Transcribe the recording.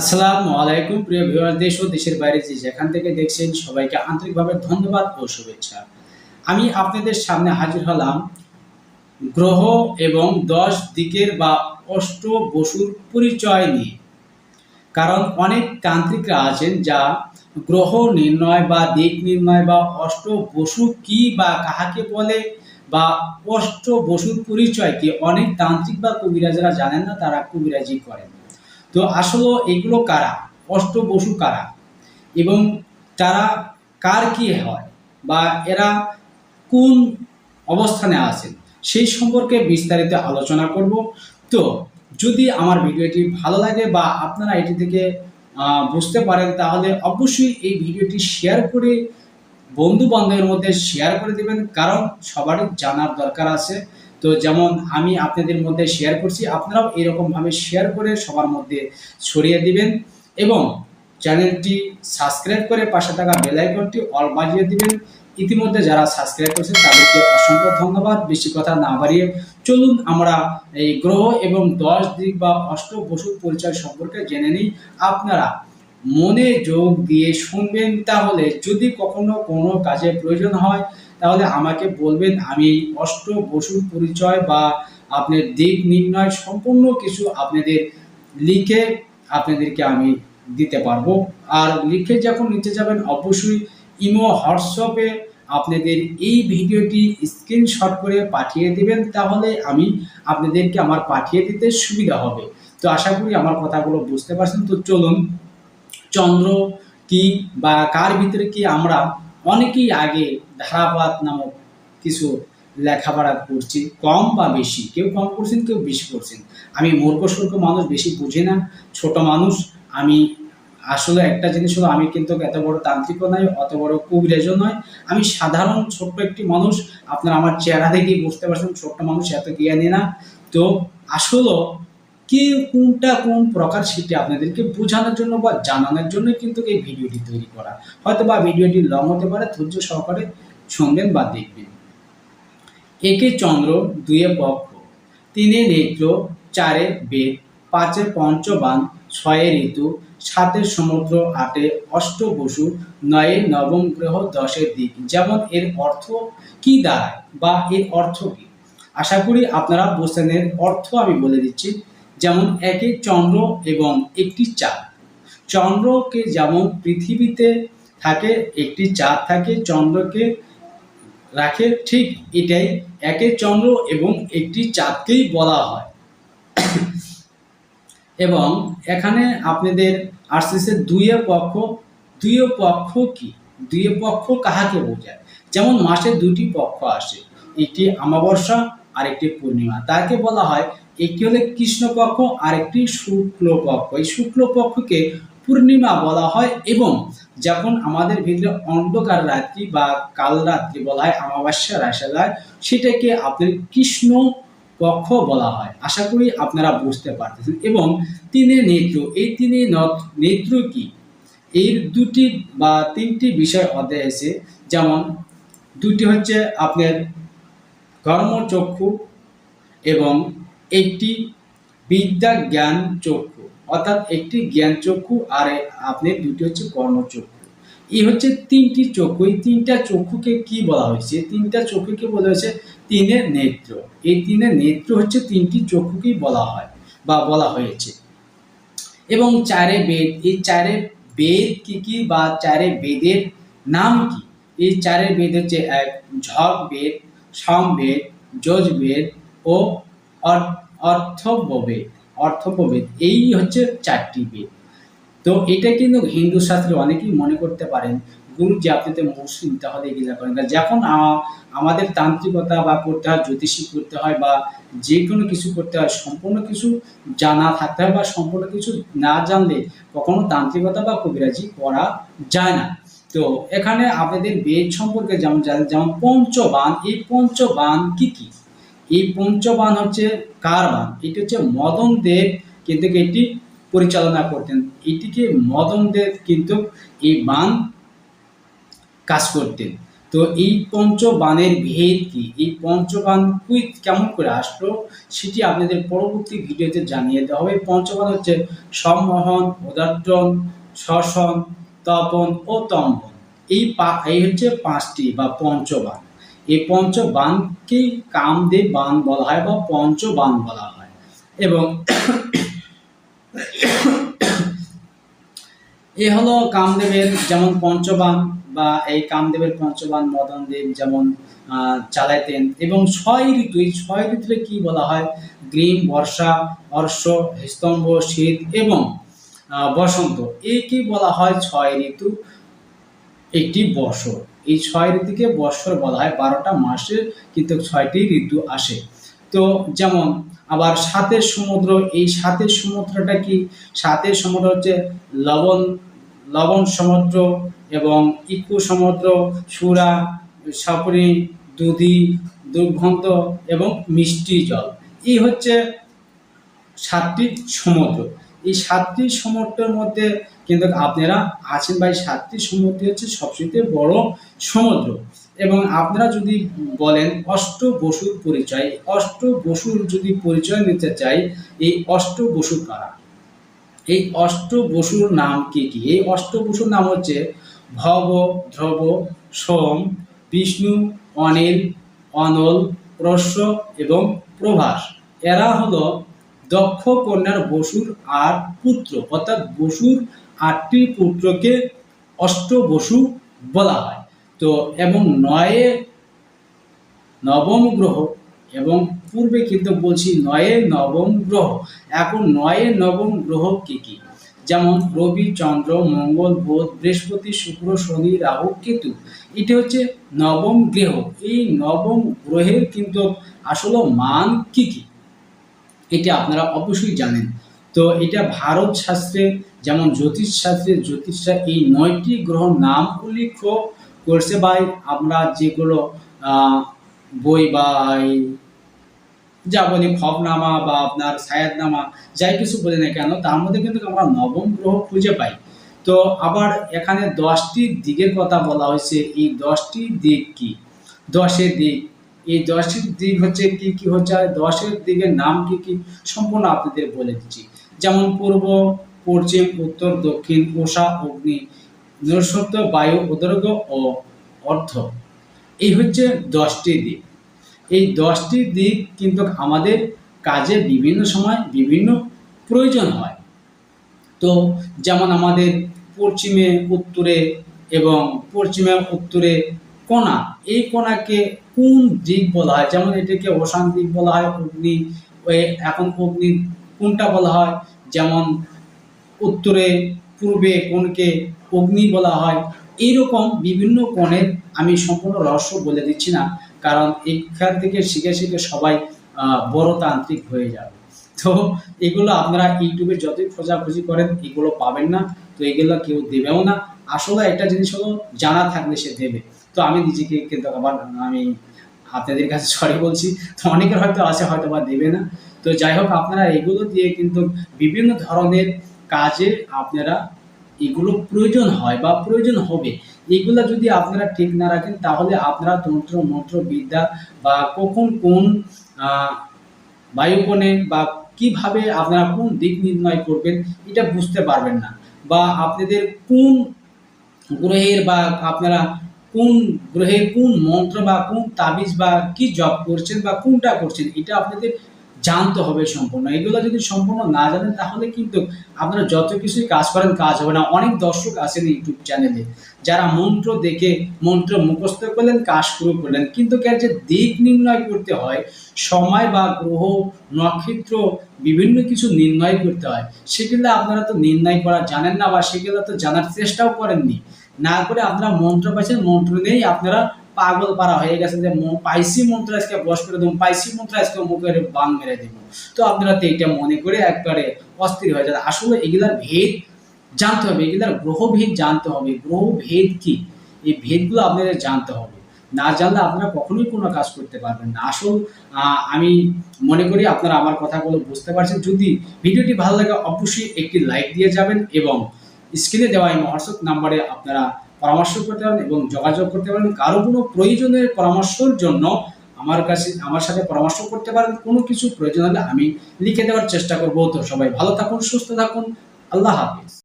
আসসালামু আলাইকুম, প্রিয় ভিউয়ার দেশ ও দেশের বাইরে যে যেখান থেকে দেখছেন, সবাইকে আন্তরিকভাবে ধন্যবাদ ও শুভেচ্ছা। আমি আপনাদের সামনে হাজির হলাম গ্রহ এবং দশ দিকের বা অষ্ট বসুর পরিচয় নিয়ে। কারণ অনেক তান্ত্রিকরা আছেন যা গ্রহ নির্ণয় বা দিক নির্ণয় বা অষ্ট বসু কি বা কাহাকে বলে বা অষ্ট বসুর পরিচয় কি অনেক তান্ত্রিক বা কবিরাজরা জানেন না, তারা কবিরাজি করেন। তো আসলে এগুলো কারা? অষ্ট বসু কারা? এবং তারা কার কি হয়? বা এরা কোন অবস্থানে আছেন? সেই সম্পর্কে বিস্তারিত আলোচনা করব। তো যদি আমার ভিডিওটি ভালো লাগে বা আপনারা এটি থেকে বুঝতে পারেন, তাহলে অবশ্যই এই ভিডিওটি শেয়ার করে বন্ধু বান্ধবের মধ্যে শেয়ার করে দেবেন। কারণ সবারই জানার দরকার আছে। তো যেমন আমি আপনাদের মধ্যে শেয়ার করছি, আপনারাও এরকমভাবে শেয়ার করে সবার মধ্যে ছড়িয়ে দিবেন এবং চ্যানেলটি সাবস্ক্রাইব করে পাশে থাকা বেল আইকনটি অল বাজিয়ে দিবেন। ইতিমধ্যে যারা সাবস্ক্রাইব করেছেন তাদেরকে অসংখ্য ধন্যবাদ। বেশি কথা না বাড়িয়ে চলুন আমরা এই গ্রহ এবং দশ দিক বা অষ্ট বসুর পরিচয় সম্পর্কে জেনে নিই। আপনারা মনে যোগ দিয়ে শুনবেন, তাহলে যদি কখনো কোনো কাজে প্রয়োজন হয় তাহলে আমাকে বলবেন, আমি অষ্ট বসুর পরিচয় বা আপনার দিক নির্ণয় সম্পূর্ণ কিছু আপনাদের লিখে আপনাদেরকে আমি দিতে পারব। আর লিখে যখন নিতে যাবেন, অবশ্যই ইমো, হোয়াটসঅ্যাপে আপনাদের এই ভিডিওটি স্ক্রিনশট করে পাঠিয়ে দিবেন, তাহলে আমি আপনাদেরকে আমার পাঠিয়ে দিতে সুবিধা হবে। তো আশা করি আমার কথাগুলো বুঝতে পারছেন। তো চলুন, চন্দ্র কি বা কার ভিতরে কি আমরা অনেকেই আগে ধারাপাত নামক কিছু লেখাপড়া করছি কম বা বেশি। কেউ কম করছেন, কেউ বেশি করছেন। আমি মূর্খ সূর্খ মানুষ, বেশি বুঝি না। ছোট মানুষ, আমি আসলে একটা জিনিস হলো, আমি কিন্তু এত বড় তান্ত্রিকও নয় অত বড় কবিরাজও নয় আমি সাধারণ ছোট্ট একটি মানুষ, আপনারা আমার চেহারা দেখেই বুঝতে পারছেন, ছোট্ট মানুষ এত জ্ঞানী না। তো আসলে কে কোনটা কোন প্রকার সেটি আপনাদেরকে বোঝানোর জন্য বা জানানোর জন্য কিন্তু এই ভিডিওটি তৈরি করা। হয়তো বা ভিডিওটি লং হতে পারে, ধৈর্য সহকারে শুনবেন বা দেখবেন। একে চন্দ্র দুয়ে পক্ষ তিনে নেত্র, চারে বেদ, পাঁচে পঞ্চবান, ছয়ে ঋতু, সাতে সমুদ্র, আটে অষ্ট বসু, নয়ে নবম গ্রহ দশের দিক। যেমন এর অর্থ কি দাঁড়ায় বা এর অর্থ কি? আশা করি আপনারা বুঝতেন এর অর্থ আমি বলে দিচ্ছি। যেমন একে চন্দ্র এবং একটি চাঁদ। চন্দ্রকে যেমন পৃথিবীতে থাকে, একটি চাঁদ থাকে, চন্দ্রকে রাখে, ঠিক এটাই একে চন্দ্র এবং একটি চাঁদকেই বলা হয়। এবং এখানে আপনাদের আসতেছে দুইয়ে পক্ষ দুইয়ে পক্ষ কি? দুইয়ে পক্ষ কাহাকে বোঝায়? যেমন মাসে দুটি পক্ষ আসে, একটি আমাবস্যা আর একটি পূর্ণিমা। তাকে বলা হয় একটি হলে কৃষ্ণপক্ষ আর একটি শুক্লপক্ষ। এই শুক্লপক্ষকে পূর্ণিমা বলা হয় এবং যখন আমাদের ভিতরে অন্ধকার রাত্রি বা কাল রাত্রি বলা হয় আমাবস্যা রাশা যায় সেটাকে আপনার কৃষ্ণ পক্ষ বলা হয়। আশা করি আপনারা বুঝতে পারতেছেন। এবং তিনে নেত্র, এই তিনে নেত্র কি? এর দুটি বা তিনটি বিষয় অধ্যায় আছে। যেমন, দুটি হচ্ছে আপনার কর্মচক্ষু এবং একটি বিদ্যা জ্ঞান চক্ষু, অর্থাৎ একটি জ্ঞান চক্ষু আর আপনি দুটি হচ্ছে কর্মচক্ষু। এই হচ্ছে তিনটি চক্ষু। এই তিনটা চক্ষুকে কি বলা হয়েছে? তিনটা চক্ষুকে বলা হয়েছে তিনের নেত্র। এই তিনের নেত্র হচ্ছে তিনটি চক্ষুকেই বলা হয় বা বলা হয়েছে। এবং চারে বেদ। এই চারে বেদ কি কি বা চারে বেদের নাম কি? এই চারে বেদ হচ্ছে এক ঝক বেদ সমবেদ যজবেদ ও অর- অর্থব্যবেদ অর্থব্যবেদ এই হচ্ছে চারটি বেদ। তো এটা কিন্তু হিন্দু শাস্ত্রে অনেকেই মনে করতে পারেন গুরু যে আপনিতে মুসলিম তাহলে এগুলা করেন। যখন আমাদের তান্ত্রিকতা বা করতে হয়, জ্যোতিষী করতে হয় বা যে কোনো কিছু করতে হয়, সম্পূর্ণ কিছু জানা থাকতে হয় বা সম্পূর্ণ কিছু না জানলে কখনো তান্ত্রিকতা বা কবিরাজি করা যায় না। তো এখানে আপনাদের বেদ সম্পর্কে যেমন যেমন পঞ্চবান, এই পঞ্চবান কি কি? এই পঞ্চবান হচ্ছে কার বান? এটি হচ্ছে মদন দেব কিন্তু এটি পরিচালনা করতেন। এটিকে মদন দেব কিন্তু এই বান কাজ করতেন। তো এই পঞ্চবানের ভেদ কি? এই পঞ্চবান কুইত কেমন করে আসলো সেটি আপনাদের পরবর্তী ভিডিওতে জানিয়ে দেওয়া হবে। পঞ্চবান হচ্ছে সম্মোহন উদাটন শ্বসন তপন ও তম্বন। এই পা এই হচ্ছে পাঁচটি বা পঞ্চবান। এই পঞ্চবানকেই কামদেব বান বলা হয় বা পঞ্চবান বলা হয়। এবং এ হলো কামদেবের যেমন পঞ্চবান বা এই কামদেবের পঞ্চবান মদনদেব যেমন চালাইতেন। এবং ছয় ঋতু, এই ছয় ঋতুতে কি বলা হয়? গ্রীম, বর্ষা অর্ষ স্তম্ভ, শীত এবং বসন্ত। একে বলা হয় ছয় ঋতু, একটি বছর এই ছয় ঋতুকে বৎসর বলা হয়, বারোটা মাসে কিন্তু ছয়টি ঋতু আসে। তো যেমন আবার সাতের সমুদ্র, এই সাতের সমুদ্রটা কি? সাতের সমুদ্র হচ্ছে লবণ লবণ সমুদ্র এবং ইকু সমুদ্র, সুরা সাপুরি দুধি দুর্গন্ধ এবং মিষ্টি জল। এই হচ্ছে সাতটি সমুদ্র। এই সাতটি সমুদ্রের মধ্যে কিন্তু আপনারা আছেন ভাই সাতটি সমুদ্র হচ্ছে সবচেয়ে বড় সমুদ্র। এবং আপনারা যদি বলেন অষ্ট বসুর পরিচয়, অষ্ট বসুর যদি পরিচয় নিতে চাই, এই অষ্ট বসু কারা? এই অষ্ট বসুর নাম কি কি? এই অষ্ট বসুর নাম হচ্ছে ভব ধ্রব সোম, বিষ্ণু, অনিল, অনল প্রস্য এবং প্রভাস। এরা হলো দক্ষ কন্যার বসুর আর পুত্র, অর্থাৎ বসুর আটটি পুত্রকে অষ্ট বসু বলা হয়। তো এবং নয়ে নবম গ্রহ এবং পূর্বে কিন্তু বলছি নয়ে নবম গ্রহ। এখন নয়ে নবম গ্রহ কি কি? যেমন রবি, চন্দ্র, মঙ্গল, বুধ, বৃহস্পতি, শুক্র, শনি, রাহু, কেতু। এটা হচ্ছে নবম গ্রহ। এই নবম গ্রহের কিন্তু আসলে মান কি কি? এটা আপনারা অবশ্যই জানেন। তো এটা ভারত শাস্ত্রে, যেমন জ্যোতিষ শাস্ত্রে জ্যোতিষরা এই নয়টি গ্রহ নাম উল্লেখ করছে বা আমরা যেগুলো বই বা বলি খবনামা বা আপনার সায়াদনামা যাই কিছু বলি না কেন, তার মধ্যে কিন্তু আমরা নবম গ্রহ খুঁজে পাই। তো আবার এখানে দশটি দিকের কথা বলা হয়েছে। এই দশটি দিক কি? দশের দিক এই দশটি দিক হচ্ছে কি কি হচ্ছে আর দশের দিকের নাম কি কি সম্পূর্ণ আপনাদের বলে দিচ্ছি। যেমন পূর্ব, পশ্চিম, উত্তর, দক্ষিণ ওষা অগ্নি নৈসত্য বায়ু, উদর্গ ও অর্থ এই হচ্ছে দশটি দিক। এই দশটি দিক কিন্তু আমাদের কাজে বিভিন্ন সময় বিভিন্ন প্রয়োজন হয়। তো যেমন আমাদের পশ্চিমে, উত্তরে এবং পশ্চিমে, উত্তরে কোণা। এই কোণাকে কোন দিক বলা হয়? যেমন এটাকে অশান দিক বলা হয়, অগ্নি এখন অগ্নি কোনটা বলা হয়? যেমন উত্তরে, পূর্বে কোনকে অগ্নি বলা হয়। এইরকম বিভিন্ন কোণের আমি সম্পূর্ণ রহস্য বলে দিচ্ছি না, কারণ এখান থেকে শিখে শিখে সবাই বড় তান্ত্রিক হয়ে যাবে। তো এগুলো আপনারা ইউটিউবে যতই খোঁজাখুঁজি করেন, এগুলো পাবেন না। তো এগুলো কেউ দেবেও না। আসলে একটা জিনিস হলো, জানা থাকলে সে দেবে। তো আমি নিজেকে কিন্তু আবার আমি আপনাদের কাছে সরি বলছি। তো অনেকের হয়তো আছে, হয়তো বা দেবে না। তো যাই হোক, আপনারা এগুলো দিয়ে কিন্তু বিভিন্ন ধরনের কাজে আপনারা এগুলো প্রয়োজন হয় বা প্রয়োজন হবে, এগুলো যদি আপনারা ঠিক না রাখেন, তাহলে আপনারা তন্ত্র মন্ত্র বিদ্যা বা কখন কোন বায়ুকোণে বা কীভাবে আপনারা কোন দিক নির্ণয় করবেন, এটা বুঝতে পারবেন না। বা আপনাদের কোন গ্রহের বা আপনারা কোন গ্রহে কোন মন্ত্র বা কোন তাবিজ বা কি জব করছেন বা কোনটা করছেন, এটা আপনাদের জানতে হবে সম্পূর্ণ। এগুলো যদি সম্পূর্ণ না জানেন, তাহলে কিন্তু আপনারা যত কিছুই কাজ করেন, কাজ হবে না। অনেক দর্শক আছেন ইউটিউব চ্যানেলে যারা মন্ত্র দেখে মন্ত্র মুখস্থ করলেন, কাজ শুরু করলেন। কিন্তু এর যে দিক নির্ণয় করতে হয়, সময় বা গ্রহ, নক্ষত্র, বিভিন্ন কিছু নির্ণয় করতে হয়, সেগুলো আপনারা তো নির্ণয় করা জানেন না বা সেগুলো তো জানার চেষ্টাও করেননি। না করে আপনারা মন্ত্র পাইছেন, মন্ত্র নেই আপনারা পাগল পারা হয়ে গেছে যে পাইসি মন্ত্র আজকে বস করে দেবো, পাইসি মন্ত্র আজকে মুখের বান মেরে দেবো। তো আপনারা তো এইটা মনে করে একবারে অস্থির হয়ে যায় আসলে এগুলার ভেদ জানতে হবে, এগুলার গ্রহ ভেদ জানতে হবে। গ্রহ ভেদ কি? এই ভেদগুলো আপনাদের জানতে হবে। না জানলে আপনারা কখনোই কোনো কাজ করতে পারবেন না। আসল আমি মনে করি আপনারা আমার কথাগুলো বুঝতে পারছেন। যদি ভিডিওটি ভালো লাগে, অবশ্যই একটি লাইক দিয়ে যাবেন এবং স্ক্রিনে দেওয়া এই হোয়াটসঅ্যাপ নাম্বারে আপনারা পরামর্শ করতে পারেন এবং যোগাযোগ করতে পারেন। কারও কোনো প্রয়োজনের পরামর্শের জন্য আমার কাছে, আমার সাথে পরামর্শ করতে পারেন। কোনো কিছু প্রয়োজন হলে আমি লিখে দেওয়ার চেষ্টা করব। তো সবাই ভালো থাকুন, সুস্থ থাকুন। আল্লাহ হাফিজ।